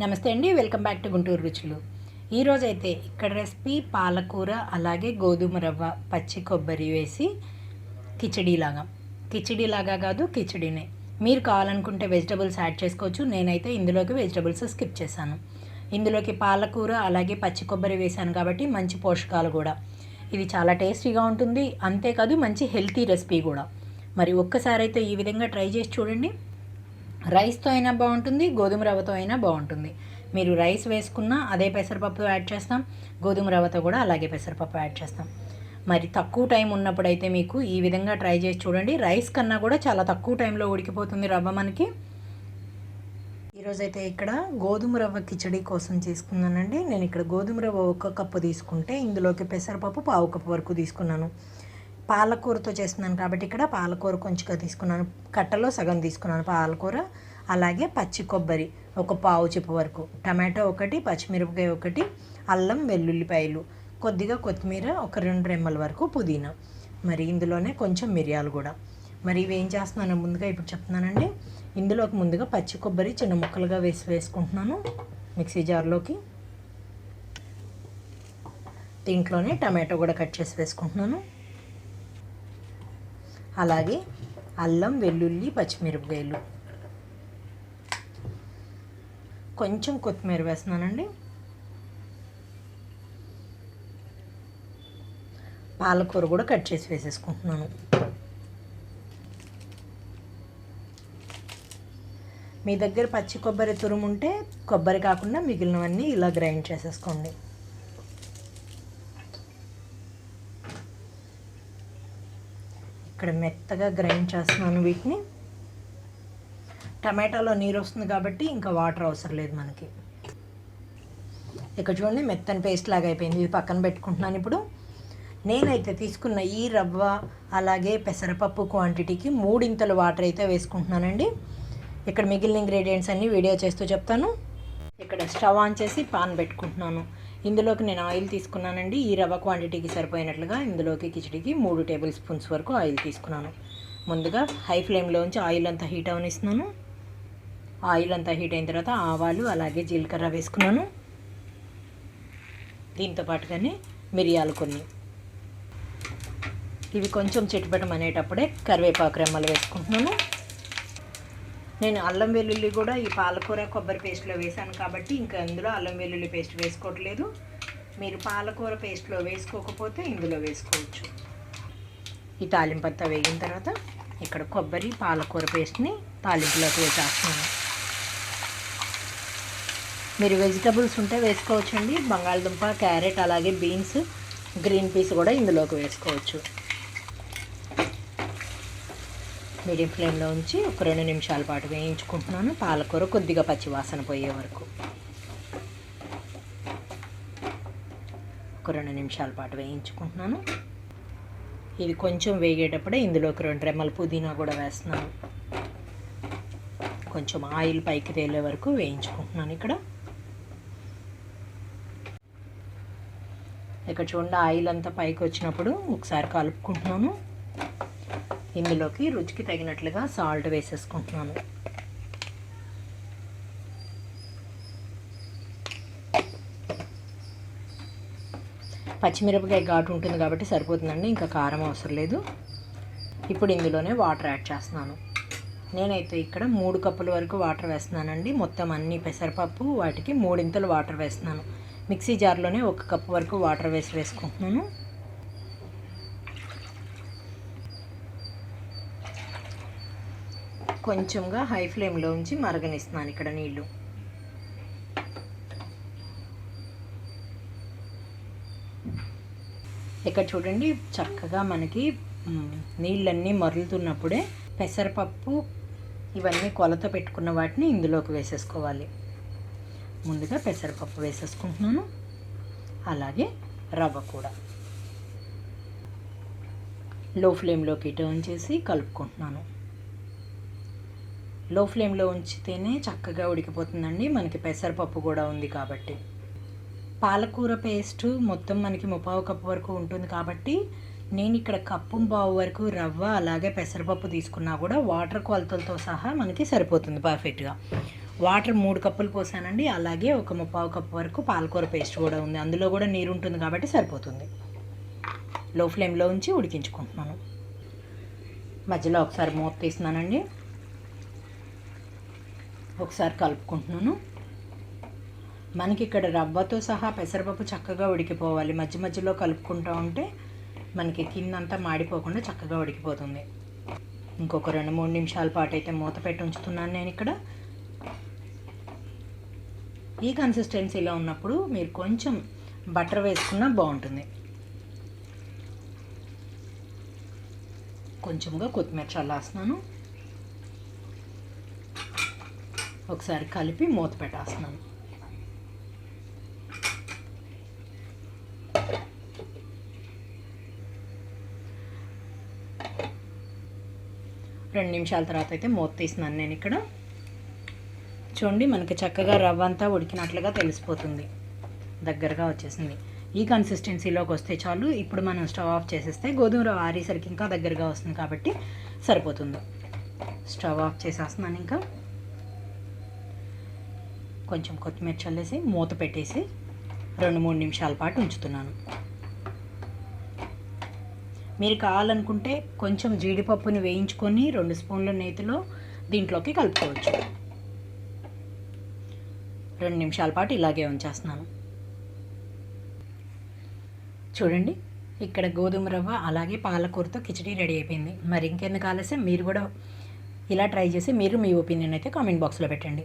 నమస్తే అండి welcome back to Guntur రుచులు. ఈరోజైతే ఇక్కడ రెసిపీ పాలకూర అలాగే గోధుమ రవ్వ పచ్చి కొబ్బరి వేసి కిచడీలాగా. కిచడీలాగా కాదు కిచడీనే. మీరు కావాలనుకుంటే వెజిటబుల్స్ యాడ్ చేసుకోవచ్చు. నేనైతే ఇందులోకి వెజిటబుల్స్ స్కిప్ చేశాను. ఇందులోకి పాలకూర అలాగే పచ్చి కొబ్బరి వేశాను కాబట్టి మంచి పోషకాలు కూడా. ఇది చాలా టేస్టీగా ఉంటుంది. అంతేకాదు మంచి హెల్తీ రెసిపీ కూడా. మరి ఒక్కసారైతే ఈ విధంగా ట్రై చేసి చూడండి. రైస్తో అయినా బాగుంటుంది గోధుమ రవ్వతో అయినా బాగుంటుంది. మీరు రైస్ వేసుకున్నా అదే పెసరపప్పు యాడ్ చేస్తాం గోధుమ రవ్వతో కూడా అలాగే పెసరపప్పు యాడ్ చేస్తాం. మరి తక్కువ టైం ఉన్నప్పుడైతే మీకు ఈ విధంగా ట్రై చేసి చూడండి. రైస్ కన్నా కూడా చాలా తక్కువ టైంలో ఉడికిపోతుంది రవ్వ మనకి. ఈరోజైతే ఇక్కడ గోధుమ రవ్వ కిచడీ కోసం చేసుకున్నానండి. నేను ఇక్కడ గోధుమ రవ్వ ఒక కప్పు తీసుకుంటే ఇందులోకి పెసరపప్పు పావు కప్పు వరకు తీసుకున్నాను. పాలకూరతో చేస్తున్నాను కాబట్టి ఇక్కడ పాలకూర కొంచెంగా తీసుకున్నాను. కట్టలో సగం తీసుకున్నాను పాలకూర అలాగే పచ్చి కొబ్బరి ఒక పావు చిప్ప వరకు. టమాటో ఒకటి పచ్చిమిరపకాయ ఒకటి అల్లం వెల్లుల్లిపాయలు. కొద్దిగా కొత్తిమీర ఒక రెండు రెమ్మల వరకు పుదీనా. మరి ఇందులోనే కొంచెం మిరియాలు కూడా. మరి ఇవి ఏం చేస్తున్నాను ముందుగా ఇప్పుడు చెప్తున్నానండి. ఇందులోకి ముందుగా పచ్చి కొబ్బరి చిన్న ముక్కలుగా వేసి వేసుకుంటున్నాను మిక్సీ జార్లోకి. దీంట్లోనే టమాటో కూడా కట్ చేసి వేసుకుంటున్నాను. అలాగే అల్లం వెల్లుల్లి పచ్చిమిరపకాయలు. కొంచెం కొత్తిమీర వేస్తున్నానండి. పాలకూర కూడా కట్ చేసి వేసేసుకుంటున్నాను. మీ దగ్గర పచ్చి కొబ్బరి తురుము ఉంటే కొబ్బరి కాకుండా మిగిలినవన్నీ ఇలా గ్రైండ్ చేసేసుకోండి. ఇక్కడ మెత్తగా గ్రైండ్ చేస్తున్నాను వీటిని. టమాటాలో నీరు వస్తుంది కాబట్టి ఇంకా వాటర్ అవసరం లేదు మనకి. ఇక్కడ చూడండి మెత్తని పేస్ట్ లాగా అయిపోయింది. ఇది పక్కన పెట్టుకుంటున్నాను ఇప్పుడు. నేనైతే తీసుకున్న ఈ రవ్వ అలాగే పెసరపప్పు క్వాంటిటీకి మూడింతలు వాటర్ అయితే వేసుకుంటున్నానండి. ఇక్కడ మిగిలిన ఇంగ్రీడియంట్స్ అన్నీ వీడియో చేస్తూ చెప్తాను. ఇక్కడ స్టవ్ ఆన్ చేసి పాన్ పెట్టుకుంటున్నాను. ఇందులోకి నేను ఆయిల్ తీసుకున్నానండి. ఈ రవ్వ క్వాంటిటీకి సరిపోయినట్లుగా ఇందులోకి కిచడికి మూడు టేబుల్ స్పూన్స్ వరకు ఆయిల్ తీసుకున్నాను. ముందుగా హై ఫ్లేమ్లోంచి ఆయిల్ అంతా హీట్ అవనిస్తున్నాను. ఆయిల్ అంతా హీట్ అయిన తర్వాత ఆవాలు అలాగే జీలకర్ర వేసుకున్నాను. దీంతో పాటుగానే మిరియాలు కొన్ని. ఇవి కొంచెం చిట్టుపటం అనేటప్పుడే కరివేపాకు రెమ్మలు వేసుకుంటున్నాను. నేను అల్లం వెల్లుల్లి కూడా ఈ పాలకూర కొబ్బరి పేస్ట్లో వేసాను కాబట్టి ఇంకా అందులో అల్లం వెల్లుల్లి పేస్ట్ వేసుకోవట్లేదు. మీరు పాలకూర పేస్ట్లో వేసుకోకపోతే ఇందులో వేసుకోవచ్చు. ఈ తాలింపంతా వేగిన తర్వాత ఇక్కడ కొబ్బరి పాలకూర పేస్ట్ని తాలింపులోకి వేసేస్తున్నాను. మీరు వెజిటబుల్స్ ఉంటే వేసుకోవచ్చండి. బంగాళదుంప క్యారెట్ అలాగే బీన్స్ గ్రీన్ పీస్ కూడా ఇందులోకి వేసుకోవచ్చు. మీడియం ఫ్లేమ్లో ఉంచి ఒక రెండు నిమిషాల పాటు వేయించుకుంటున్నాను. పాలకూర కొద్దిగా పచ్చివాసన పోయే వరకు. ఒక రెండు నిమిషాల పాటు వేయించుకుంటున్నాను. ఇది కొంచెం వేగేటప్పుడే ఇందులోకి రెండు రెమ్మల పుదీనా కూడా వేస్తున్నాను. కొంచెం ఆయిల్ పైకి తేలే వరకు వేయించుకుంటున్నాను ఇక్కడ. ఇక్కడ చూడండి ఆయిల్ అంతా పైకి వచ్చినప్పుడు ఒకసారి కలుపుకుంటున్నాను. ఇందులోకి రుచికి తగినట్లుగా సాల్ట్ వేసేసుకుంటున్నాను. పచ్చిమిరపకాయ ఘాటు ఉంటుంది కాబట్టి సరిపోతుందండి ఇంకా కారం అవసరం లేదు. ఇప్పుడు ఇందులోనే వాటర్ యాడ్ చేస్తున్నాను. నేనైతే ఇక్కడ మూడు కప్పుల వరకు వాటర్ వేస్తున్నానండి. మొత్తం అన్ని పెసరపప్పు వాటికి మూడింతలు వాటర్ వేస్తున్నాను. మిక్సీ జార్లోనే ఒక కప్పు వరకు వాటర్ వేసి వేసుకుంటున్నాను. కొంచెంగా హై ఫ్లేమ్లో ఉంచి మరగనిస్తున్నాను ఇక్కడ నీళ్ళు ఇక్కడ చూడండి చక్కగా మనకి నీళ్ళన్నీ మరులుతున్నప్పుడే పెసరపప్పు ఇవన్నీ కొలత పెట్టుకున్న వాటిని ఇందులోకి వేసేసుకోవాలి. ముందుగా పెసరపప్పు వేసేసుకుంటున్నాను. అలాగే రవ్వ కూడా. లో ఫ్లేమ్లోకి టర్న్ చేసి కలుపుకుంటున్నాను. లో ఫ్లేమ్లో ఉంచితేనే చక్కగా ఉడికిపోతుందండి. మనకి పెసరపప్పు కూడా ఉంది కాబట్టి. పాలకూర పేస్ట్ మొత్తం మనకి ముప్పావు కప్పు వరకు ఉంటుంది కాబట్టి నేను ఇక్కడ కప్పు బావు వరకు రవ్వ అలాగే పెసరపప్పు తీసుకున్నా కూడా వాటర్ కొలతలతో సహా మనకి సరిపోతుంది పర్ఫెక్ట్గా. వాటర్ మూడు కప్పులు పోసానండి. అలాగే ఒక ముప్పావు కప్పు వరకు పాలకూర పేస్ట్ కూడా ఉంది. అందులో కూడా నీరు ఉంటుంది కాబట్టి సరిపోతుంది. లో ఫ్లేమ్లో ఉంచి ఉడికించుకుంటున్నాను. మధ్యలో ఒకసారి మూత తీస్తున్నానండి. ఒకసారి కలుపుకుంటున్నాను. మనకి ఇక్కడ రవ్వతో సహా పెసరపప్పు చక్కగా ఉడికిపోవాలి. మధ్య మధ్యలో కలుపుకుంటూ ఉంటే మనకి కిందంతా మాడిపోకుండా చక్కగా ఉడికిపోతుంది. ఇంకొక రెండు మూడు నిమిషాల పాటు అయితే మూత పెట్టి ఉంచుతున్నాను నేను ఇక్కడ. ఈ కన్సిస్టెన్సీలో ఉన్నప్పుడు మీరు కొంచెం బటర్ వేసుకున్నా బాగుంటుంది. కొంచెంగా కొత్తిమీర చల్లాస్తున్నాను ఒకసారి కలిపి మూత పెట్టేస్తున్నాను. రెండు నిమిషాల తర్వాత అయితే మూత తీసినాను నేను ఇక్కడ. చూడండి మనకి చక్కగా రవ్వ అంతా ఉడికినట్లుగా తెలిసిపోతుంది. దగ్గరగా వచ్చేసింది. ఈ కన్సిస్టెన్సీలోకి వస్తే చాలు. ఇప్పుడు మనం స్టవ్ ఆఫ్ చేసేస్తే గోధుమ రవ్వ ఆరేసరికి ఇంకా దగ్గరగా వస్తుంది కాబట్టి సరిపోతుంది. స్టవ్ ఆఫ్ చేసేస్తున్నాను ఇంకా. కొంచెం కొత్తిమీర చల్లేసి మూత పెట్టేసి రెండు మూడు నిమిషాల పాటు ఉంచుతున్నాను. మీరు కావాలనుకుంటే కొంచెం జీడిపప్పుని వేయించుకొని రెండు స్పూన్ల నేతిలో దీంట్లోకి కలుపుకోవచ్చు. రెండు నిమిషాల పాటు ఇలాగే ఉంచేస్తున్నాను. చూడండి ఇక్కడ గోధుమ రవ్వ అలాగే పాలకూరతో కిచడీ రెడీ అయిపోయింది. మరి ఇంకెందుకు ఆలస్యం? మీరు కూడా ఇలా ట్రై చేసి మీరు మీ ఒపీనియన్ అయితే కామెంట్ బాక్స్లో పెట్టండి.